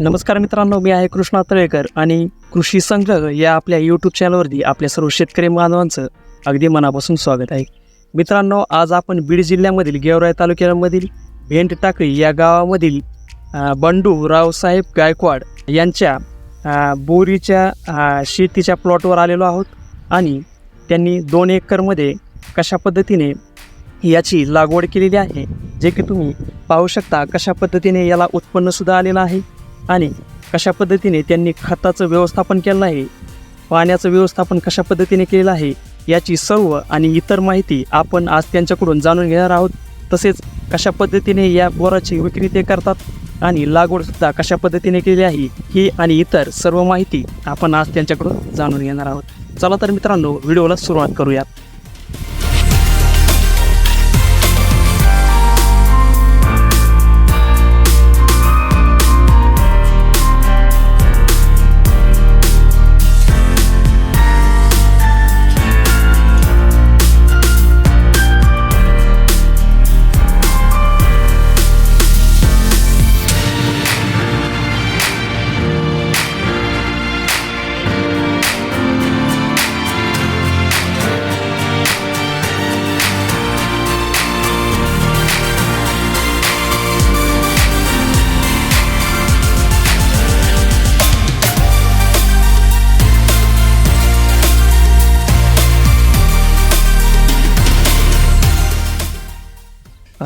नमस्कार मित्रांनो मी आहे कृष्णा तळेकर आणि कृषी संग्रह या आपल्या यूट्यूब चॅनलवरती आपल्या सर्व शेतकरी बांधवांचं अगदी मनापासून स्वागत आहे. मित्रांनो आज आपण बीड जिल्ह्यामधील गेवराई तालुक्यामधील भेंट टाकळी या गावामधील बंडू रावसाहेब गायकवाड यांच्या बोरीच्या शेतीच्या प्लॉटवर आलेलो आहोत आणि त्यांनी दोन एकरमध्ये कशा पद्धतीने याची लागवड केलेली आहे जे की तुम्ही पाहू शकता कशा पद्धतीने याला उत्पन्नसुद्धा आलेलं आहे. आणि कशा पद्धतीने त्यांनी खताचं व्यवस्थापन केलं आहे पाण्याचं व्यवस्थापन कशा पद्धतीने केलेलं आहे याची सर्व आणि इतर माहिती आपण आज त्यांच्याकडून जाणून घेणार आहोत. तसेच कशा पद्धतीने या बोराची विक्री ते करतात आणि लागवडसुद्धा कशा पद्धतीने केली आहे ही आणि इतर सर्व माहिती आपण आज त्यांच्याकडून जाणून घेणार आहोत. चला तर मित्रांनो व्हिडिओला सुरुवात करूयात.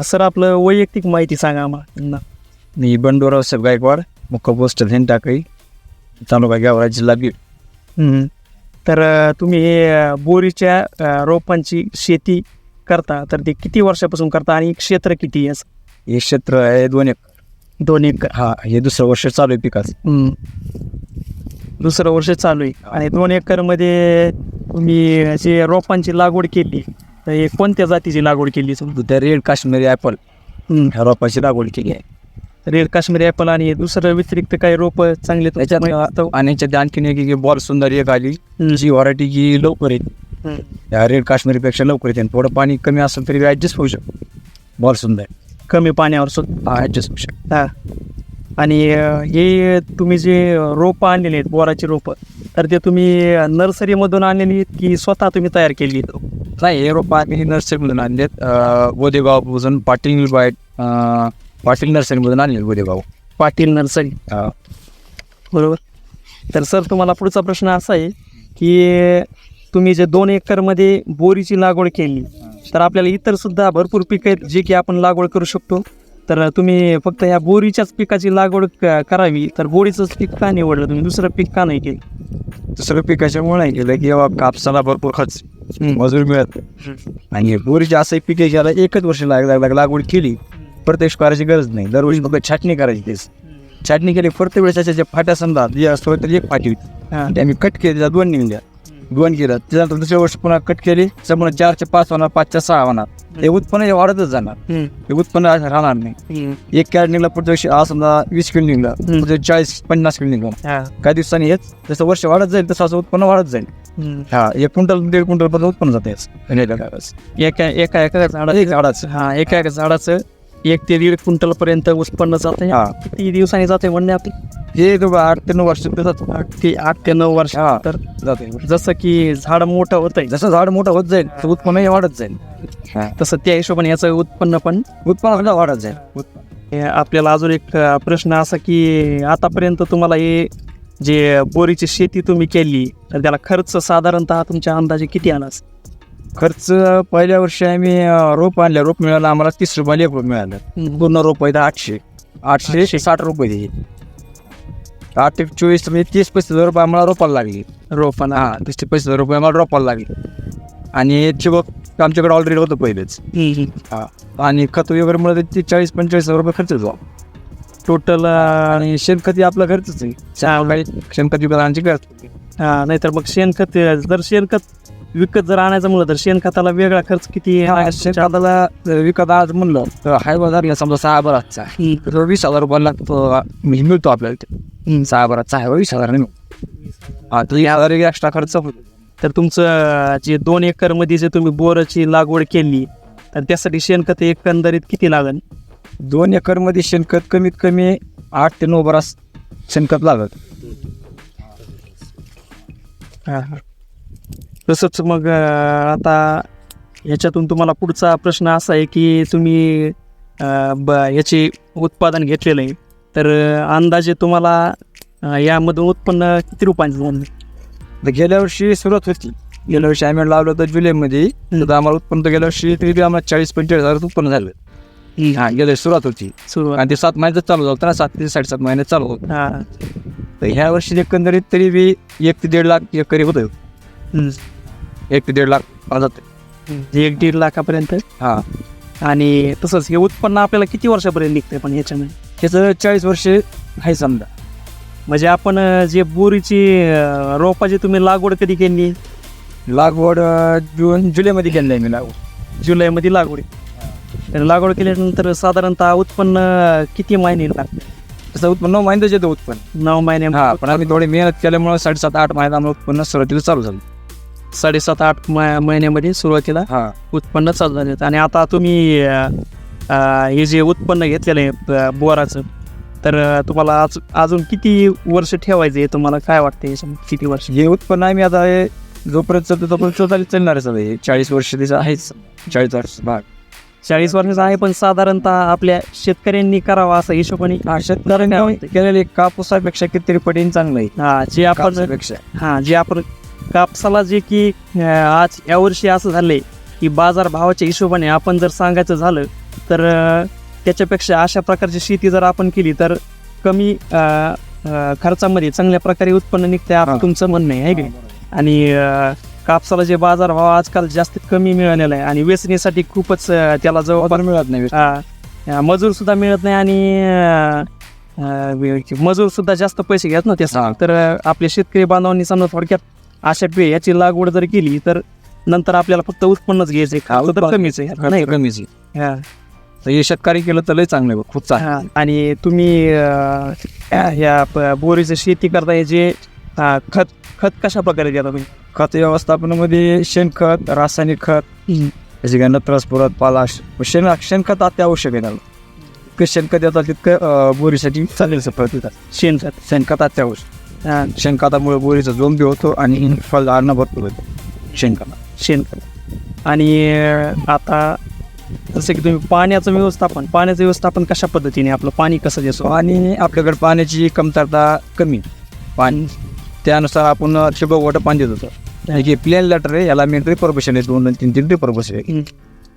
सर आपलं वैयक्तिक माहिती सांगा आम्हाला मी बंडोराव साहेब गायकवाड मुक्का पोस्ट धेन टाकळी तालुका गावरा जिल्हा बीड. तर तुम्ही हे बोरीच्या रोपांची शेती करता तर ते किती वर्षापासून करता आणि क्षेत्र किती आहे याचं? हे क्षेत्र आहे दोन एक दोन एकर हा हे दुसरं वर्ष चालू आहे पिकाचं. दुसरं वर्ष चालू आहे आणि दोन एकरमध्ये तुम्ही अशी रोपांची लागवड केली तर हे कोणत्या जातीची लागवड केली तुम्ही त्या रेड काश्मीरी ॲपल. ह्या रोपाची लागवड केली आहे. रेड काश्मीरी ॲपल आणि दुसरं व्यतिरिक्त काही रोप चांगले त्याच्यात आणि याच्यात आणखीन एक बॉल सुंदर एक आली. जी व्हरायटी की लवकर येते. या रेड काश्मीरीपेक्षा लवकर येते. आणि थोडं पाणी कमी असेल तरी ॲडजस्ट होऊ शकतो. बॉल सुंदर. कमी पाण्यावर सुद्धा. ॲडजस्ट होऊ शकतो. हा. आणि हे तुम्ही जे रोपं आणलेली आहेत बोराची रोपं तर ते तुम्ही नर्सरीमधून आणलेली आहेत की स्वतः तुम्ही तयार केली आहेत? नाही हे रोपं आम्ही नर्सरीमधून आणलेत. गोदेगावपासून पाटील बाईट अं, पाटील नर्सरीमधून आणले गोदेगाव पाटील नर्सरी. बरोबर. तर सर तुम्हाला पुढचा प्रश्न असा आहे की तुम्ही जे दोन एकरमध्ये बोरीची लागवड केली तर आपल्याला इतर सुद्धा भरपूर पिकं आहेत जे की आपण लागवड करू शकतो? तर तुम्ही फक्त ह्या बोरीच्याच पिकाची लागवड करावी. तर बोरीचंच पीक का निवडलं? तुम्ही दुसरं पीक का नाही केलं? दुसरं पिकाच्यामुळे नाही केलं? की बाबा कापसाला भरपूर खर्च. मजूर मिळत. आणि बोरीचे असं पीक आहे की याला एकच वर्ष लाग लाग- लाग- लागवड केली प्रत्यक्ष करायची गरज नाही. दरवर्षी फक्त छाटणी करायची तेच. छाटणी केली प्रत्येक वेळेस त्याच्या ज्या फाट्या समजा जे असतो तर एक फाटी होती. आम्ही कट केली दोन निघल्या दोन केलं. त्याच्यानंतर दुसऱ्या वर्षी पुन्हा कट केली. त्यामुळे चारचे पाच होणार पाचच्या सहा होणार. हे उत्पन्न हे वाढतच जाणार. हे उत्पन्न राहणार नाही. एक कॅरेट निघला पुढच्या वर्षी आज समजा वीस किलो निघला चाळीस पन्नास किलो निघला. काही दिवसांनी हेच जसं वर्ष वाढत जाईल तसं असं उत्पन्न वाढत जाईल. हा एक क्विंटल दीड क्विंटल पर्यंत उत्पन्न जाते एका एका एका झाडाचं एक झाडाचं. हा एका एका झाडाचं एक ते दीड क्विंटल पर्यंत उत्पन्न जाते. हा. किती दिवसांनी जाते म्हणणे आपली? हे आठ ते नऊ वर्ष आठ ते आठ ते नऊ वर्ष हा. तर जाते. जसं की झाड मोठं होत आहे. जसं झाड मोठं होत जाईल तर उत्पन्न हे वाढत जाईल. तसं त्या हिशोबाने याचं उत्पन्न पण उत्पन्न सुद्धा वाढत जाईल. आपल्याला अजून एक प्रश्न असा की आतापर्यंत तुम्हाला हे जे बोरीची शेती तुम्ही केली तर त्याला खर्च साधारणतः तुमच्या अंदाजे किती आला असेल? खर्च पहिल्या वर्षी आम्ही रोप आणलं. रोप मिळालं आम्हाला तीस रुपयाला एक रोप मिळालं. पूर्ण रोप आहे आठशे. आठशे. साठ रुपये आठ ते चोवीस म्हणजे तीस पस्तीस हजार रुपये आम्हाला रोपाला लागली. रोपांना हा तीस ते पस्तीस हजार रुपये आम्हाला रोपाला लागली. आणि ठिबक आमच्याकडे ऑलरेडी होतं पहिलेच. हा आणि खत वगैरे मिळालं ते चाळीस पंचेचाळीस हजार रुपये खर्च जाऊ टोटल आणि शेणखत आपला खर्चच आहे. शेणखत विकत आणायची गरज हा नाहीतर मग शेणखत जर शेणखत विकत जर आणायचं म्हणलं तर शेणखताला वेगळा खर्च किती शेणखताला विकत आज म्हणलं तर हाय बाजार समजा सहा तो वीस हजार रुपयाला लागतो मिळतो आपल्याला. सहा बरातचा आहे वीस हजार हा तर हजार एक्स्ट्रा खर्च होतो तर तुमचं जे दोन एकरमध्ये जे तुम्ही बोराची लागवड केली तर त्यासाठी शेणखत एकंदरीत किती लागेल दोन एकरमध्ये शेणखत कमीत कमी आठ ते नऊ बरास शेणखत लागत. हा, हा. तसंच मग आता ह्याच्यातून तुम्हाला पुढचा प्रश्न असा आहे की तुम्ही ब याचे उत्पादन घेतलेलं आहे. तर अंदाजे तुम्हाला यामधून उत्पन्न किती रुपयांचं झालं तर गेल्या वर्षी सुरुवात होती. गेल्या वर्षी आम्ही लावलं होतं जुलैमध्ये. तर आम्हाला उत्पन्न गेल्या वर्षी तरी बी आम्हाला चाळीस पंचेचाळीस हजार उत्पन्न झालं. हा गेल्या सुरुवात होती. सुरुवात. आणि ते सात महिन्यात चालू झालं होतं ना सात ते साडेसात महिन्यात चालू होतं. हा. तर ह्या वर्षी एकंदरीत तरी बी एक ते दीड लाख एकरी होतं हम्म. एक ते दीड लाख जात एक दीड लाखापर्यंत? हा. आणि तसंच हे उत्पन्न आपल्याला किती वर्षापर्यंत निघतंय पण ह्याच्यामध्ये त्याचं चाळीस वर्ष आहे समजा. म्हणजे आपण जे बोरीची रोपाची तुम्ही लागवड कधी केली? लागवड जून जुलैमध्ये केली आहे मी लागवड. जुलैमध्ये लागवड. लागवड केल्यानंतर साधारणतः उत्पन्न किती महिने लागते तसं उत्पन्न नऊ महिन्यात येतं उत्पन्न. नऊ महिने. हा पण आम्ही थोडी मेहनत केल्यामुळे साडेसात आठ महिन्यात आम्हाला उत्पन्न सुरुवातीला चालू झालं. साडेसात आठ महिन्यामध्ये सुरुवातीला हा. उत्पन्न चालू झाले. आणि आता तुम्ही हे जे उत्पन्न घेतलेलं आहे बोराचं तर तुम्हाला आज अजून किती वर्ष ठेवायचं आहे? तुम्हाला काय वाटतं याच्यामध्ये किती वर्ष? हे उत्पन्न आम्ही आता हे जोपर्यंत चालतं तोपर्यंत चालू चालणार आहे सगळं हे चाळीस वर्ष त्याचं आहेच चाळीस वर्ष भाग. चाळीस वर्षाचं आहे पण साधारणतः आपल्या शेतकऱ्यांनी करावा असा हिशोबाने हा शेतकऱ्यांनी केलेले कापूसापेक्षा कितीतरी पटीने चांगलं आहे. हा जे आपण कापसापेक्षा. हा जे आपण कापसाला जे की आज यावर्षी असं झालंय की बाजार भावाच्या हिशोबाने आपण जर सांगायचं झालं तर त्याच्यापेक्षा अशा प्रकारची शेती जर आपण केली तर कमी खर्चामध्ये चांगल्या प्रकारे उत्पन्न निघते तुमचं म्हणणं आहे की? आणि कापसाला जे बाजार भाव आजकाल जास्त कमी मिळालेला आहे आणि वेचणीसाठी खूपच त्याला जवळ पगार मिळत नाही मजूर सुद्धा मिळत नाही आणि मजूर सुद्धा जास्त पैसे घेत ना. त्याचा तर आपल्या शेतकरी बांधवांनी समजा थोडक्यात अशा पे याची लागवड जर केली तर नंतर आपल्याला फक्त उत्पन्नच घ्यायचं कमीच आहे? कमीच आहे. तर हे शेतकरी केलं तर लय चांगलं आहे खूप चांगलं हा. आणि तुम्ही अं, ह्या प- बोरीचं शेती करताय जे अं, खत खत कशा प्रकारे देता तुम्ही? खत व्यवस्थापनामध्ये शेणखत रासायनिक खत त्याची काय नत्रस पुरत पालाश शेण शेणखत अत्यावश्यक आहे त्याला इतकं शेणखत येतात तितकं अं, बोरीसाठी चालेल सफळ तिथं शेणखत. शेणखत अत्यावश्यक. शेणखतामुळे बोरीचा जोम बी होतो आणि फळ आणणं भरपूर होतं. शेणखत. शेणखत. आणि अं, आता जसं की तुम्ही पाण्याचं व्यवस्थापन पाण्याचं व्यवस्थापन कशा पद्धतीने आपलं पाणी कसं देतो आणि आपल्याकडे पाण्याची कमतरता कमी पाणी त्यानुसार आपण ठिबक वॉटर पाणी देत होतो हे प्लेन लॅटर आहे याला मी ड्रिपर बसेल दोन दोन तीन तीन हम्म.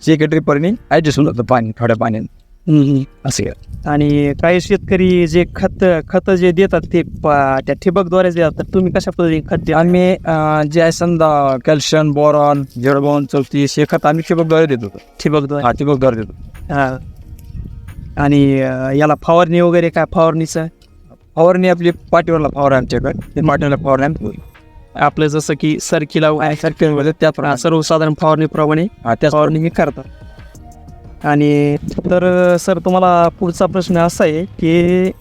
जे काही ड्रिपरने ॲडजस्ट होऊन जातं पाणी थोड्या पाण्याने. असं आहे. आणि काही शेतकरी जे खत खत जे देतात ते त्या ठिबकद्वारे देतात. तर तुम्ही कशा पद्धतीने खत द्या आम्ही जे आहे समजा कॅल्शियम बोरॉन झेडबॉन चौतीस हे खत आम्ही ठिबकद्वारे देत. होतो ठिबकद्वारे? हा ठिबकद्वारे देतो. हा. आणि याला फवारणी वगैरे काय फवारणीचं? फवारणी आपली पाठीवरला फवारा आमच्याकडे. पाठीवरला फवारणी आम्ही देतो. आपलं जसं की सरकीला सर्कलमध्ये त्याप्रमाणे. सर्वसाधारण फवारणीप्रमाणे. त्याच फवारणी करतात. आणि तर सर तुम्हाला पुढचा प्रश्न असा आहे की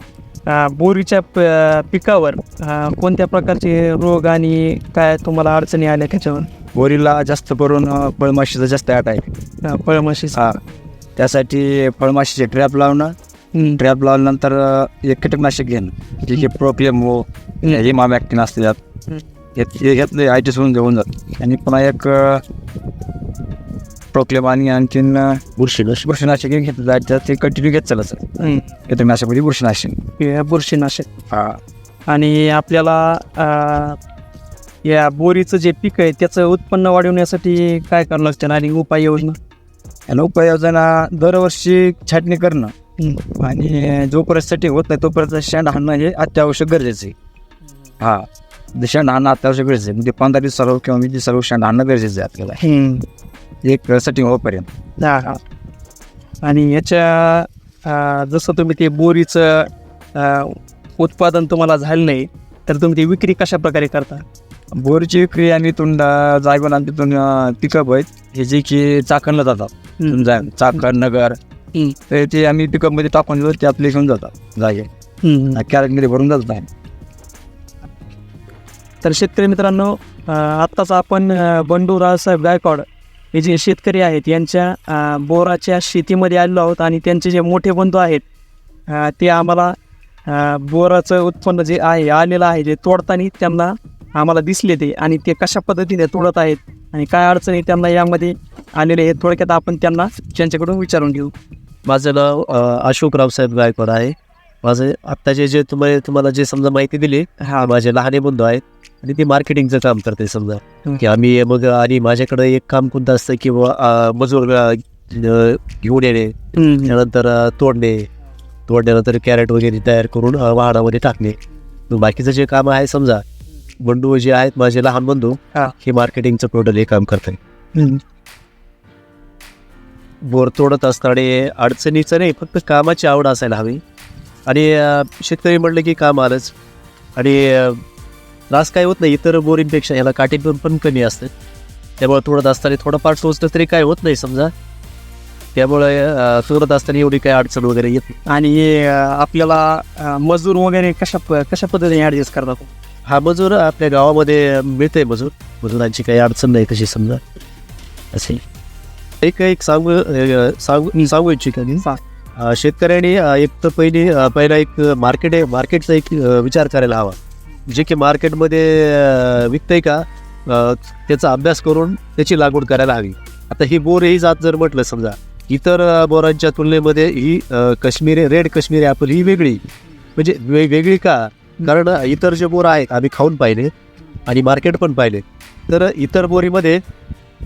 बोरीच्या प- पिकावर कोणत्या प्रकारचे रोग आणि काय तुम्हाला अडचणी आल्या त्याच्यावर? बोरीला जास्त करून फळमाशीचा जास्त आट आहे. फळमाशी. हा त्यासाठी फळमाशीचे ट्रॅप लावणं. ट्रॅप लावल्यानंतर एक कीटकनाशक घेणं. जे की प्रोपियम हो हे मामॅक्टिन असते त्यात घेतले आय टी सोडून घेऊन जात आणि पुन्हा एक प्रोक्लेम आणि आणखीन बुरशीनाशक. बुरशीनाशक घेतलं जायचं ते कंटिन्यू घेत हम्म. कीटकनाशकमध्ये बुरशीनाशक. हे बुरशीनाशक. हा. आणि आपल्याला अं, या बोरीचं जे पीक आहे त्याचं उत्पन्न वाढवण्यासाठी काय करावं लागतं आणि उपाययोजना? आणि उपाययोजना दरवर्षी छाटणी करणं. आणि जोपर्यंत सेटिंग होत नाही तोपर्यंत शेंड हाणणं हे अत्यावश्यक गरजेचं आहे. हा. ते शेंड हाणणं अत्यावश्यक गरजेचं आहे. म्हणजे पंधरा दिवस सर्व किंवा वीस दिवस सर्व शेंड हाणणं गरजेचं आहे आपल्याला. हम्म. एक सेटिंग होईपर्यंत. हा हा. आणि याच्या अं, जसं तुम्ही ते बोरीचं अं, उत्पादन तुम्हाला झालं नाही तर तुम्ही ती विक्री कशा प्रकारे करता? बोरीची विक्री आम्ही इथून अं, जागून आम्ही तिथून पिकअप आहेत. हे जे की चाकणला जातात. जा चाकण नगर. हम्म. तर ते आम्ही पिकअपमध्ये टाकून देतो ते आपले घेऊन जातात जागे. हम्म. कॅरेटमध्ये भरून जातात आम्ही. तर शेतकरी मित्रांनो अं, आत्ताच आपण अं, बंडू रावसाहेब गायकवाड हे जे शेतकरी आहेत यांच्या बोराच्या शेतीमध्ये आलेलो आहोत आणि त्यांचे जे मोठे बंधू आहेत ते आम्हाला बोराचं उत्पन्न जे आहे आलेलं आहे जे तोडताना त्यांना आम्हाला दिसले ते आणि ते कशा पद्धतीने तोडत आहेत आणि काय अडचणी त्यांना यामध्ये आलेले आहेत थोडक्यात आपण त्यांना त्यांच्याकडून विचारून घेऊ. माझं नाव अशोक रावसाहेब गायकवाड आहे. माझे आत्ताचे जे तुम्हाला तुम्हाला जे समजा माहिती दिली हा. माझे लहाने बंधू आहेत आणि ते मार्केटिंगचं काम करते समजा. की आम्ही मग आणि माझ्याकडे एक काम कोणतं असतं की मजूर घेऊन येणे त्यानंतर तोडणे तोडल्यानंतर कॅरेट वगैरे तयार करून वाहनामध्ये टाकणे बाकीचं जे काम आहे समजा बंधू जे आहेत माझे लहान बंधू हा. मार्केटिंगचं टोटल हे काम करतात. बोर तोडत असताना अडचणीचं नाही फक्त कामाची आवड असायला हवी आणि शेतकरी म्हणलं की काम आलंच आणि अ, त्रास काय होत नाही इतर बोरिंगपेक्षा याला काठी पण पण कमी असते त्यामुळे तोडत असताना थोडंफार टोचलं तरी काय होत नाही समजा. त्यामुळे अ, तोडत असताना एवढी काही अडचण वगैरे येत नाही. आणि हे, आपल्याला मजूर वगैरे कशा कशा पद्धतीने ऍडजस्ट करतात? हा मजूर आपल्या गावामध्ये मिळते मजूर. मजुरांची काही अडचण नाही तशी समजा. असे. एक एक सांगू सांगू सांगू इच्छितो शेतकऱ्यांनी एक तर पहिली पहिला एक मार्केट आहे. मार्केटचा एक विचार करायला हवा. जे की मार्केटमध्ये विकतंय का त्याचा अभ्यास करून त्याची लागवड करायला हवी. आता ही बोर ही जात जर म्हटलं समजा इतर बोरांच्या तुलनेमध्ये ही काश्मीरी रेड काश्मीरी ॲपल ही वेगळी. म्हणजे वेगळी का? कारण इतर जे बोर आहेत आम्ही खाऊन पाहिले आणि मार्केट पण पाहिले. तर इतर बोरीमध्ये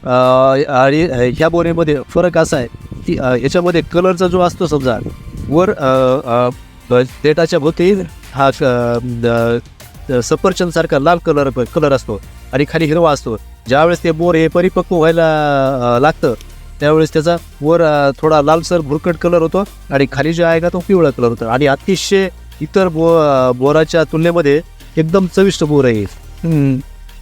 आणि ह्या बोरीमध्ये फरक असा आहे की याच्यामध्ये कलरचा जो असतो समजा वर देटाच्या भोवती हा सफरचंद सारखा लाल कलर कलर असतो आणि खाली हिरवा असतो. ज्यावेळेस ते बोर हे परिपक्व व्हायला लागतं त्यावेळेस त्याचा वर थोडा लालसर भुरकट कलर होतो आणि खाली जे आहे का तो पिवळा कलर होतो. आणि अतिशय इतर बो बोराच्या तुलनेमध्ये एकदम चविष्ट बोर आहे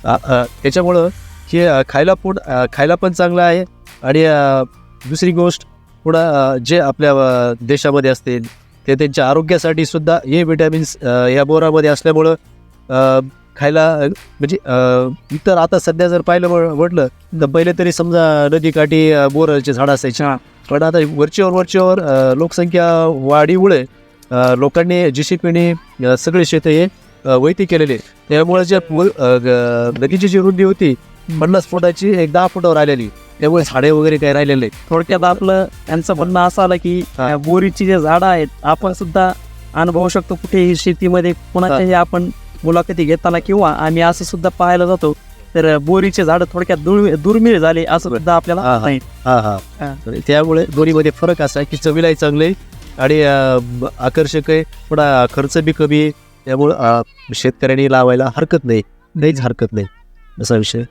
त्याच्यामुळं हे खायला पण अ, खायला पण चांगलं आहे आणि दुसरी गोष्ट पुढं जे आपल्या देशामध्ये असतील ते त्यांच्या आरोग्यासाठी सुद्धा हे विटॅमिन्स या बोरामध्ये असल्यामुळं खायला म्हणजे इतर आता सध्या जर पाहिलं म्हटलं तर पहिले तरी समजा नदीकाठी बोराचे झाडं असायचे. पण आता वरच्यावर वरच्यावर लोकसंख्या वाढीमुळे लोकांनी जीसीपीने अ, सगळे शेत हे वैती केलेले. त्यामुळे जे नदीची जी रुंदी होती पन्नास फुटाची एक दहा फुटावर आलेली. त्यामुळे झाडे वगैरे काही राहिलेले नाही थोडक्यात आपलं यांचं म्हणणं असं आलं की बोरीची जे झाडं आहेत आपण सुद्धा अनुभवू शकतो कुठेही शेतीमध्ये. कुणाच्याही आपण मुलाखती घेताना किंवा आम्ही असं सुद्धा पाहायला जातो तर बोरीचे झाडं थोडक्यात दुर्मिळ दुर्मिळ झाले असं सुद्धा आपल्याला हा, हा. नाही हा हा. हा. तर त्यामुळे दोन्हीमध्ये फरक असा आहे की चवीलाही चांगले आणि आकर्षक आहे. थोडा खर्च बी कमी आहे. त्यामुळं शेतकऱ्यांनी लावायला हरकत नाही. काहीच हरकत नाही. असा विषय.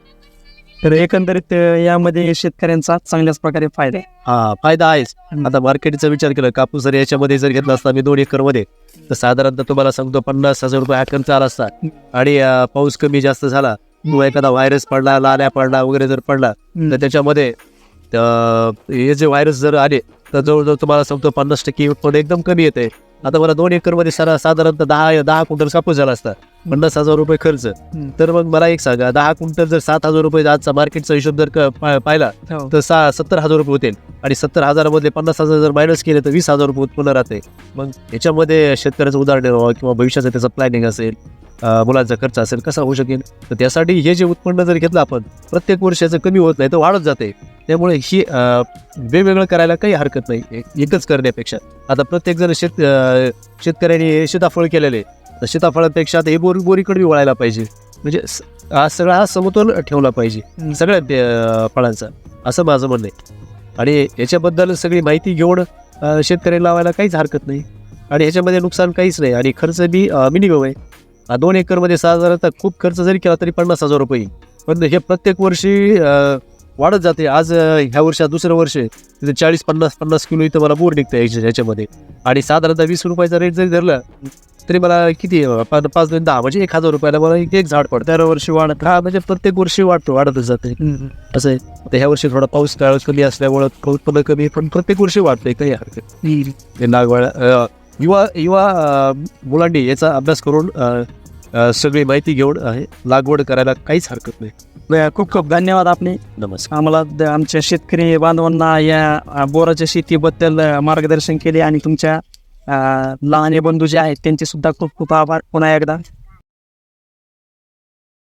तर एकंदरीत अं, यामध्ये शेतकऱ्यांचा चांगल्याच प्रकारे फायदा आहे. हा फायदा आहेच. आता मार्केटचा विचार केला कापूस जर याच्यामध्ये जर घेतला असता मी दोन एकरमध्ये तर साधारणतः तुम्हाला सांगतो पन्नास हजार रुपये खर्च आला असता. आणि अ, पाऊस कमी जास्त झाला किंवा एखादा व्हायरस पडला लाल्या पडला वगैरे जर पडला तर त्याच्यामध्ये त- हे जे व्हायरस जर आले तर जवळजवळ तुम्हाला सांगतो पन्नास टक्के उत्पन्न एकदम कमी येते आता मला दोन एकरमध्ये सारा साधारणतः दहा दहा क्विंटल कापूस झाला असता. पन्नास हजार रुपये खर्च. तर मग मला एक सांगा दहा क्विंटल जर सात हजार रुपये आजचा मार्केटचा हिशोब जर पाहिला हो. तर सा सत्तर हजार रुपये होतील. आणि सत्तर हजारामधले पन्नास हजार जर मायनस केले तर वीस हजार रुपये उत्पन्न राहते. मग याच्यामध्ये शेतकऱ्याचं उदाहरण किंवा भविष्याचं त्याचं प्लॅनिंग असेल. मुलांचा खर्च असेल कसा होऊ शकेल? तर त्यासाठी हे जे उत्पन्न जर घेतलं आपण प्रत्येक वर्षाचं कमी होत नाही तर वाढत जाते. त्यामुळे ही वेगवेगळं करायला काही हरकत नाही एक- एकच करण्यापेक्षा. आता प्रत्येक जण शेत शेतकऱ्यांनी सीताफळ केलेले तर सीताफळापेक्षा आता हे बोरी बोरीकडे वळायला पाहिजे. म्हणजे हा सगळा हा समतोल ठेवला पाहिजे सगळ्या फळांचा. असं माझं म्हणणं आहे. आणि याच्याबद्दल सगळी माहिती घेऊन अं, शेतकऱ्याला लावायला काहीच हरकत नाही. आणि ह्याच्यामध्ये नुकसान काहीच नाही. आणि खर्च बी मिनिमम आहे. दोन एकरमध्ये साधारणतः खूप खर्च जरी केला तरी पन्नास हजार रुपये. पण हे प्रत्येक वर्षी वाढत जाते. आज ह्या वर्षात दुसरं वर्ष आहे. तिथे चाळीस पन्नास पन्नास किलो इथं मला बोर निघतं याच्या ह्याच्यामध्ये आणि साधारणतः वीस रुपयाचा रेट जरी धरला तरी मला किती पाच दोन दहा म्हणजे एक हजार रुपयाला मला एक झाड पडतं. दरवर्षी वाढत हा म्हणजे प्रत्येक वर्षी वाढतो वाढतच जाते. असं आहे. आता ह्या वर्षी थोडा पाऊस काळ कमी असल्यामुळं उत्पन्न कमी पण प्रत्येक वर्षी वाढतंय काही हरकत. ते युवा युवा मुलांनी याचा अभ्यास करून सगळी माहिती घेऊन लागवड करायला काहीच हरकत नाही. खूप खूप धन्यवाद आपले. नमस्कार. आम्हाला द- आमच्या शेतकरी बांधवांना या बोराच्या शेतीबद्दल मार्गदर्शन केले आणि तुमच्या लहाने बंधू जे आहेत त्यांचे सुद्धा खूप खूप आभार. पुन्हा एकदा